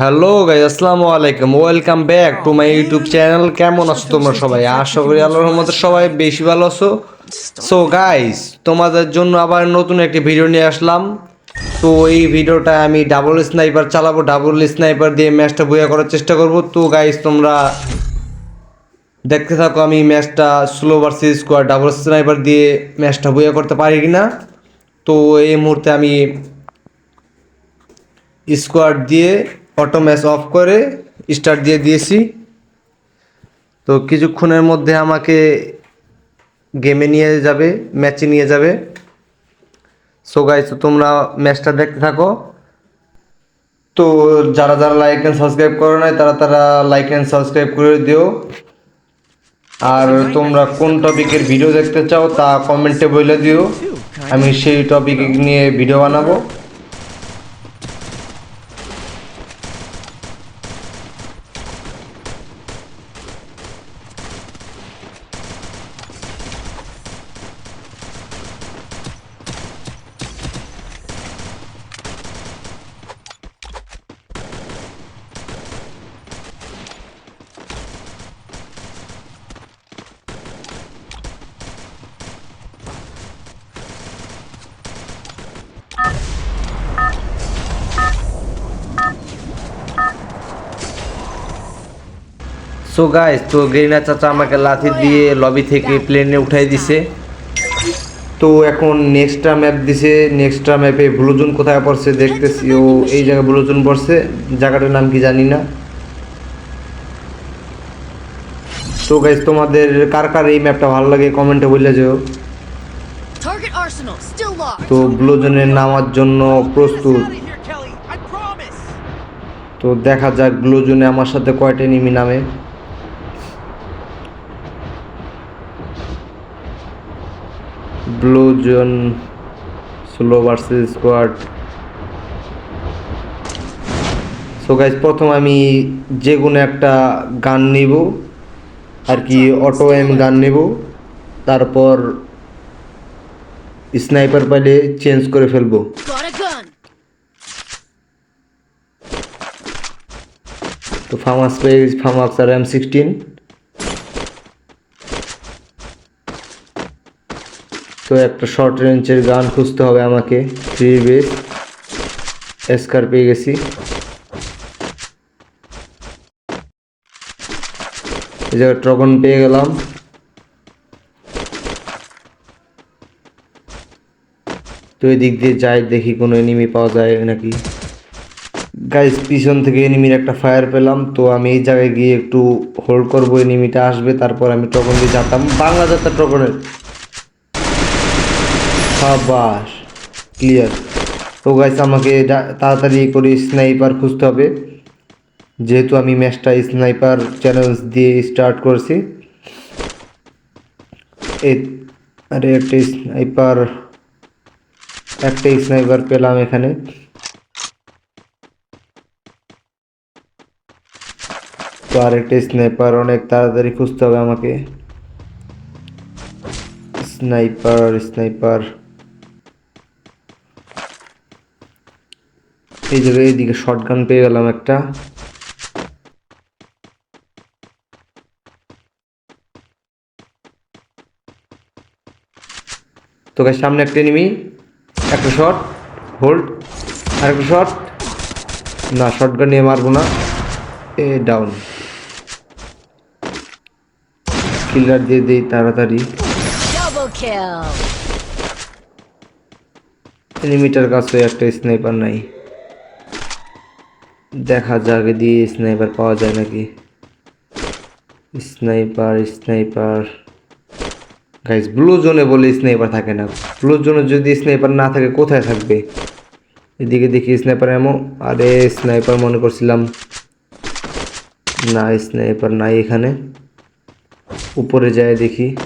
Hello guy আসসালামু আলাইকুম। Welcome back to my YouTube channel কেমন আছো তোমরা সবাই? আশা করি আল্লাহর রহমতে সবাই বেশি ভালো আছো। সো গাইস তোমাদের জন্য আবার নতুন একটি ভিডিও নিয়ে আসলাম। তো এই ভিডিওটা আমি ডাবল স্নাইপার চালাবো। ডাবল স্নাইপার দিয়ে ম্যাচটা বইয়া করার চেষ্টা করব। তো গাইস তোমরা দেখতে থাকো, আমি ম্যাচটা slow versus squad double sniper দিয়ে ম্যাচটা বইয়া করতে পারি কি না তো, এই মুহূর্তে আমি স্কোয়াড দিয়ে অটো ম্যাচ অফ করে স্টার্ট দিয়ে দিয়েছি। তো কিছুক্ষণের মধ্যে আমাকে গেমে নিয়ে যাবে, ম্যাচে নিয়ে যাবে। সো গাইস তোমরা ম্যাচটা দেখতে থাকো। তো যারা যারা লাইক অ্যান্ড সাবস্ক্রাইব করো নাই, তারা তারা লাইক অ্যান্ড সাবস্ক্রাইব করে দিও। আর তোমরা কোন টপিকের ভিডিও দেখতে চাও, তা কমেন্টে বলে দিও। আমি সেই টপিক নিয়ে ভিডিও বানাবো। সো গাইস তো গেরিনা চাচা আমাকে লাথি দিয়ে লবি থেকে প্লেনে উঠাই দিছে। তো এখন নেক্সটটা ম্যাপ দিছে নেক্সটটা ম্যাপে ব্লুজুন কোথায় পড়ছে দেখতেছি। ও এই জায়গায় ব্লুজুন পড়ছে জায়গাটার নাম কি জানি না। তো গাইস তোমাদের কার কার এই ম্যাপটা ভালো লাগে কমেন্টে বলে যেও. তো ব্লুজনে নামার জন্য প্রস্তুত. তো দেখা যাক ব্লুজনে আমার সাথে কয়টা নিমি নামে। Blue zone slow versus squad. So guys প্রথম আমি যে কোনো একটা গান নিব আর কি অটো এম গান নেব তারপর স্নাইপার পাইলে চেঞ্জ করে ফেলব. তো ফার্মাস পেজ ফার্মাস আর এম সিক্সটিন তো একটা শর্ট রেঞ্জের গান খুঁজতে হবে আমাকে। থ্রি বেস এসকার পেয়ে গেছি। এই জায়গায় ট্রগন পেয়ে গেলাম। তো এদিক দিয়ে যাই, দেখি কোনো এনিমি পাওয়া যায় নাকি। গাইস পিছন থেকে এনিমির একটা ফায়ার পেলাম, তো আমি এই জায়গায় গিয়ে একটু হোল্ড করব এনিমিটা আসবে, তারপর আমি টকন দিয়ে যাতাম। বাংলা যাত্রা টকনের সাবাস ক্লিয়ার তো গাইস আমাকে তাড়াতাড়ি করে স্নাইপার খুঁজতে হবে। যেহেতু আমি ম্যাচটা স্নাইপার চ্যালেঞ্জ দিয়ে স্টার্ট করছি। আরে একটা স্নাইপার একটা স্নাইপার পেলাম এখানে। তো আরেকটা স্নাইপার অনেক তাড়াতাড়ি খুঁজতে হবে আমাকে। স্নাইপার স্নাইপার এই জায়গায় এইদিকে শর্ট গান পেয়ে গেলাম একটা। তো সামনে একটা এনিমি একটা শট হোল্ড আরেকটা শট না শর্ট গান নিয়ে মারবো না। এ ডাউন কিলার দিয়ে দেই তাড়াতাড়ি. এনিমিটার কাছে একটা স্নাইপার নাই। দেখা যাক দিয়ে স্নাইপার পাওয়া যায় নাকি? স্নাইপার স্নাইপার গাইস ব্লু জোনে বলে স্নাইপার থাকে না। ব্লু জোনে যদি স্নাইপার না থাকে, কোথায় থাকবে? এদিকে দেখি স্নাইপার এমন আরে স্নাইপার মনে করছিলাম না স্নাইপার নাই এখানে। উপরে যায় দেখি।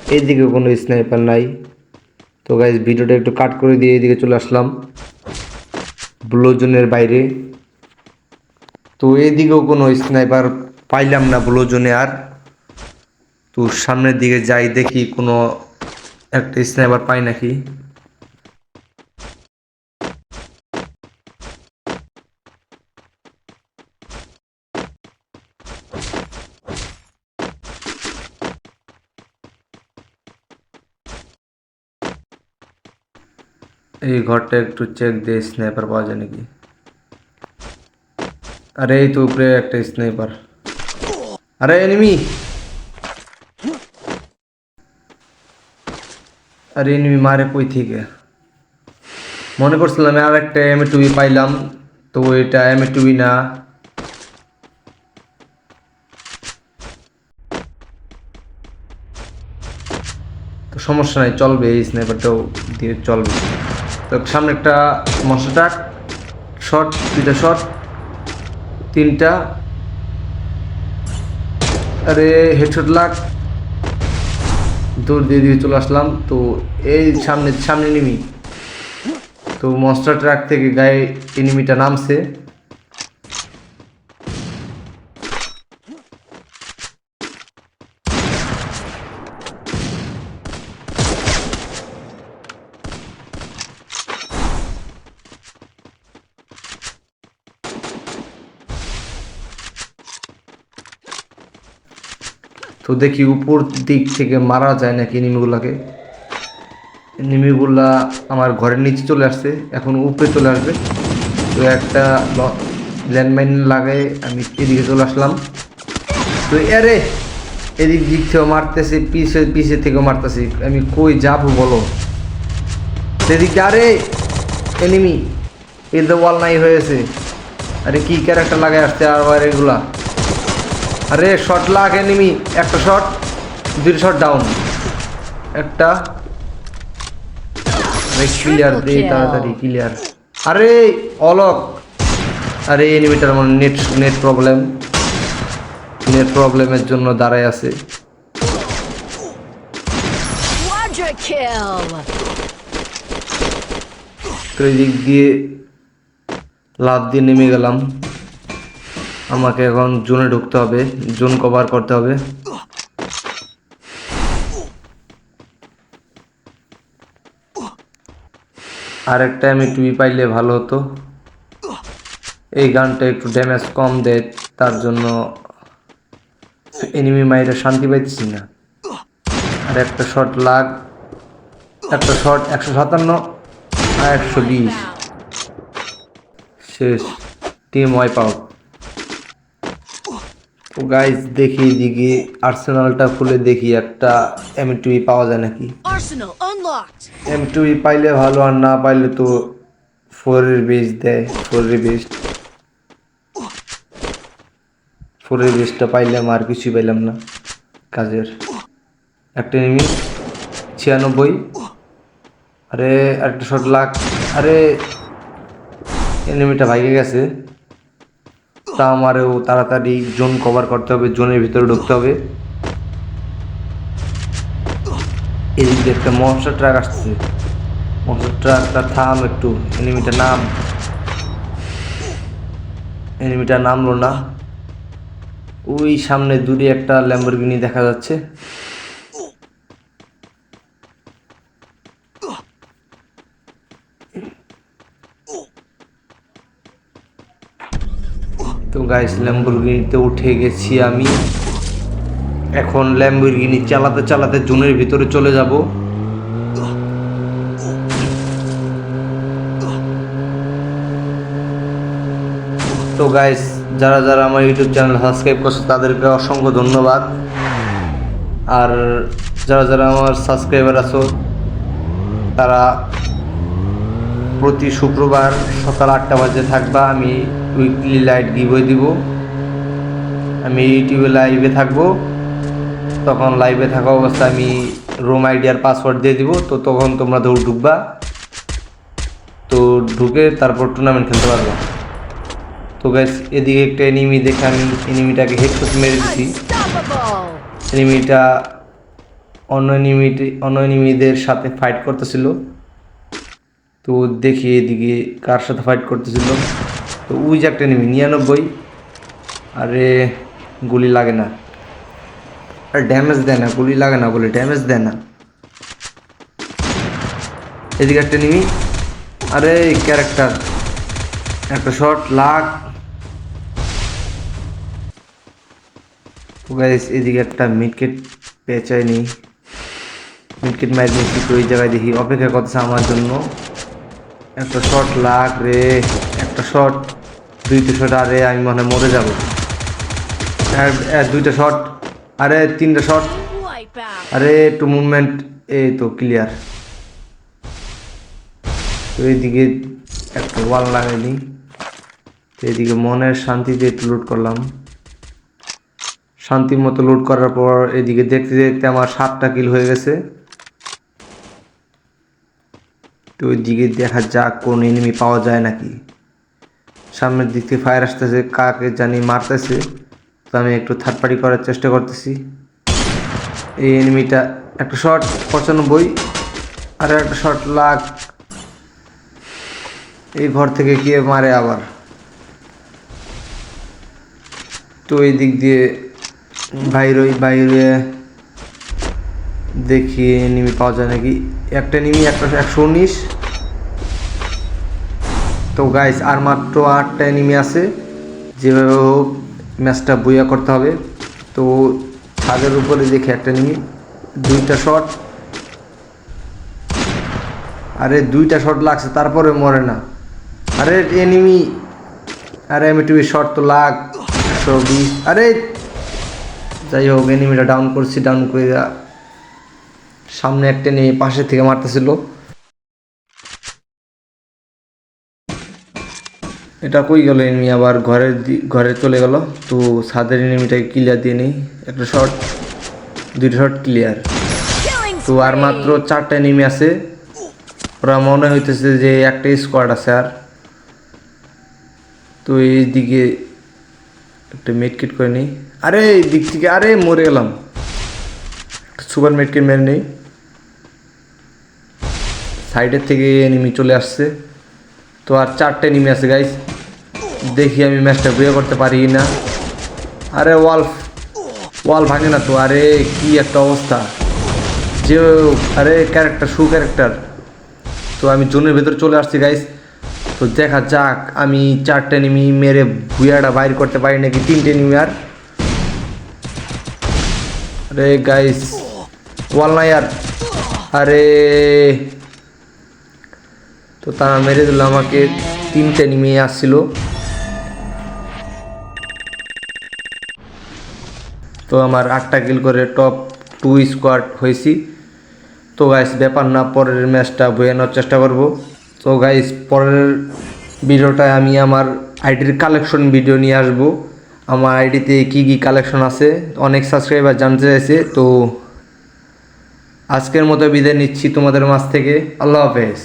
এইদিকে কোনো স্নাইপার নাই। তো গাইজ ভিডিওটা একটু কাট করে দিয়ে এদিকে চলে আসলাম। ব্লু জোনের বাইরে। তো এদিকেও কোনো স্নাইপার পাইলাম না ব্লু জোনে আর। তো সামনের দিকে যাই দেখি কোনো একটা স্নাইপার পাই নাকি। এই ঘরটা একটু চেক দিয়ে স্নাইপার পাওয়া যায় নাকি? আরে, এই তো উপরে একটা স্নাইপার আরে এনিমি আরে এনিমি মারে কই থেকে? মনে করছিলাম আর একটা এম টুবি পাইলাম, তো এটা এম টুবি না। তো সমস্যা নাই, চলবে, এই স্নাইপারটাও দিয়ে চলবে। সামনে একটা মশা টাক শট দুইটা শর্ট তিনটা। আরে হেডশট লাগ। দৌড় দিয়ে দিয়ে চলে আসলাম। তো এই সামনে সামনে নিমি তো মনস্টার ট্রাক থেকে গায়ে এনিমিটা নামছে। তো দেখি উপর দিক থেকে মারা যায় নাকি এনিমিগুলাকে নিমিগুলা আমার ঘরের নিচে চলে আসছে, এখন উপরে চলে আসবে। তো একটা ল্যান্ডমাইন লাগাই আমি এদিকে চলে আসলাম। তো এরে এদিক দিক থেকেও মারতেছে, পিছে পিছে থেকেও মারতেছি। আমি কই যাব বলো? সেদিকে আরে এনিমি তো ওয়াল নাই হয়েছে। আরে কি ক্যারেক্টার লাগাই আসছে আর এগুলা? আরে শট লাগ এনিমি একটা শট দুইটা শট ডাউন একটা। ক্লিয়ার দে তাড়াতাড়ি ক্লিয়ার আরে অলক। আরে এনিমিটার মানে নেট নেট প্রবলেম নেট প্রবলেমের জন্য দাঁড়ায় আছে। দিক দিয়ে লাভ দিয়ে নেমে গেলাম। আমাকে এখন জোনে ঢুকতে হবে, জোন কভার করতে হবে। আরেকটা আমি টুবি পাইলে ভালো হতো। এই গানটা একটু ড্যামেজ কম দেয়, তার জন্য এনিমি মাইরে শান্তি পাইতেছি না। আর একটা শট লাগ, একটা শট একশো সাতান্ন আর একশো বিশ। শেষ টিম ওয়াইপ আউট তো গাইজ দেখি দিকে আর্সেনালটা খুলে দেখি একটা এম টুই পাওয়া যায় নাকি। এম টুই পাইলে ভালো আর না পাইলে তো ফোরের বেস দেয় ফোরের বেস্ট ফোরের বেসটা পাইলাম আর কিছুই পাইলাম না। কাজের। একটা এনিমি ছিয়ানব্বই। আরে একটা শট লাখ আরে এনিমিটা ভাইগে গেছে। তা আমারও তাড়াতাড়ি জোন কভার করতে হবে, জোনের ভিতরে ঢুকতে হবে। এদিকে একটা মনস্টার ট্রাক আসছে। মনস্টার ট্রাকটা থাম একটু এনিমিটা নাম। এনিমিটা নামলো না। ওই সামনে দূরে একটা ল্যাম্বরগিনি দেখা যাচ্ছে। তো গাইস ল্যাম্বরগিনিতে উঠে গেছি আমি। এখন ল্যাম্বরগিনি চালাতে চালাতে জোনের ভিতরে চলে যাব। তো গাইস যারা যারা আমার ইউটিউব চ্যানেল সাবস্ক্রাইব করছে, তাদেরকে অসংখ্য ধন্যবাদ। আর যারা যারা আমার সাবস্ক্রাইবার আছো, তারা প্রতি শুক্রবার সকাল আটটা বাজে থাকবা আমি উইকলি লাইট গিভওয়ে দিব। আমি ইউটিউবে লাইভে থাকব। তখন লাইভে থাকা অবস্থায় আমি রুম আইডিয়ার পাসওয়ার্ড দিয়ে দিব। তো তখন তোমরা দৌড় ঢুকবা। তো ঢুকে তারপর টুর্নামেন্ট খেলতে পারবা। তো গ্যাস এদিকে একটা এনিমি দেখে আমি এনিমিটাকে হেডশট মেরে দিছি. এনিমিটা অন্য এনিমিটি অন্য এনিমিদের সাথে ফাইট করতেছিল। তো দেখি এদিকে কার সাথে ফাইট করতেছিল। তো ওই যে একটা এনিমি নিরানব্বই। আরে, গুলি লাগে না। আর ড্যামেজ দেয় না, গুলি লাগে না বলে ড্যামেজ দেয় না। এদিকে একটা এনিমি আরে ক্যারেক্টার একটা শট লাখ এদিকে একটা মিডকেট পেঁচায়নি মিডকেট মাইর নিয়েছি তো এই জায়গায় দেখি অপেক্ষা করছে আমার জন্য। একটা শট লাগ রে, একটা শট দুইটা শট আরে আমি মনে মরে যাব। দুইটা শট আরে তিনটা শট আরে একটু মুভমেন্ট এই তো ক্লিয়ার এইদিকে একটা ওয়াল লাগাইনি তো এইদিকে মনের শান্তিতে একটু লুট করলাম। শান্তির মতো লুট করার পর এদিকে দেখতে দেখতে আমার সাতটা কিল হয়ে গেছে। তো ওই দিকে দেখা যাক কোন এনিমি পাওয়া যায় নাকি। সামনের দিক থেকে ফায়ার আসতেছে, কাকে জানি মারতেছে। তো আমি একটু থার্ড পার্টি করার চেষ্টা করতেছি। এই এনিমিটা একটা শট পঁচানব্বই। আর একটা শট লাখ এই ঘর থেকে গিয়ে মারে আবার? তো এই দিক দিয়ে বাইরে বাইরে দেখি এনিমি পাওয়া যায় নাকি? একটা এনিমি, একটা একশো উনিশ। তো গাইস আর মাত্র আটটা এনিমি আছে। যেভাবে হোক ম্যাচটা বইয়া করতে হবে। তো ছাদের উপরে দেখে একটা এনিমি। দুইটা শট আরে, দুইটা শট লাগছে, তারপরে মরে না। আরে, এনিমি। আরে, আমি টুবি শট তো লাগ। একশো বিশ। আরে, যাই হোক, এনিমিটা ডাউন করছি ডাউন করে সামনে একটা এনিমি পাশে থেকে মারতেছিল। এটা কই গেল এনিমি আবার ঘরের দি- ঘরে চলে গেল। তো ছাদের এনিমিটাকে ক্লিয়ার দিয়ে নেই। একটা শট দুইটা শট ক্লিয়ার তো আর মাত্র চারটা এনিমি আছে। ওরা মনে হইতেছে যে একটা স্কোয়াড আছে আর। তো এই দিকে একটা মেডকিট করে নিই। আরে এই দিক থেকে আরে মরে গেলাম। সুপার মেডকিট মেরে নেই। সাইডের থেকে এনিমি চলে আসছে। তো আর চারটে এনিমি আছে গাইস দেখি আমি ম্যাচটা বিয়ে করতে পারি না আরে ওয়াল ওয়াল ভাঙে না তো। আরে, কি একটা অবস্থা। যে, আরে ক্যারেক্টার সু ক্যারেক্টার তো আমি জোনের ভেতরে চলে আসছি গাইস তো দেখা যাক, আমি চারটে নিমি মেরে ভুয়াটা বাইর করতে পারি নাকি তিনটে নিমি আর। আরে গাইস ওয়াল নাই আর। আরে তো তারা মেরে দিল আমাকে তিনটে নিমে আসছিল। তো আমার আটটা কিল করে টপ টু স্কোয়াড হয়েছি। তো গাইস ব্যাপার না, পরের ম্যাচটা বোঝানোর চেষ্টা করব। তো গাইস পরের ভিডিওটায় আমি আমার আইডির কালেকশন ভিডিও নিয়ে আসব। আমার আইডিতে কি কি কালেকশন আছে? অনেক সাবস্ক্রাইবার জানতে চাইছে, তো আজকের মতো বিদায় নিচ্ছি তোমাদের মাছ থেকে। আল্লাহ হাফেজ।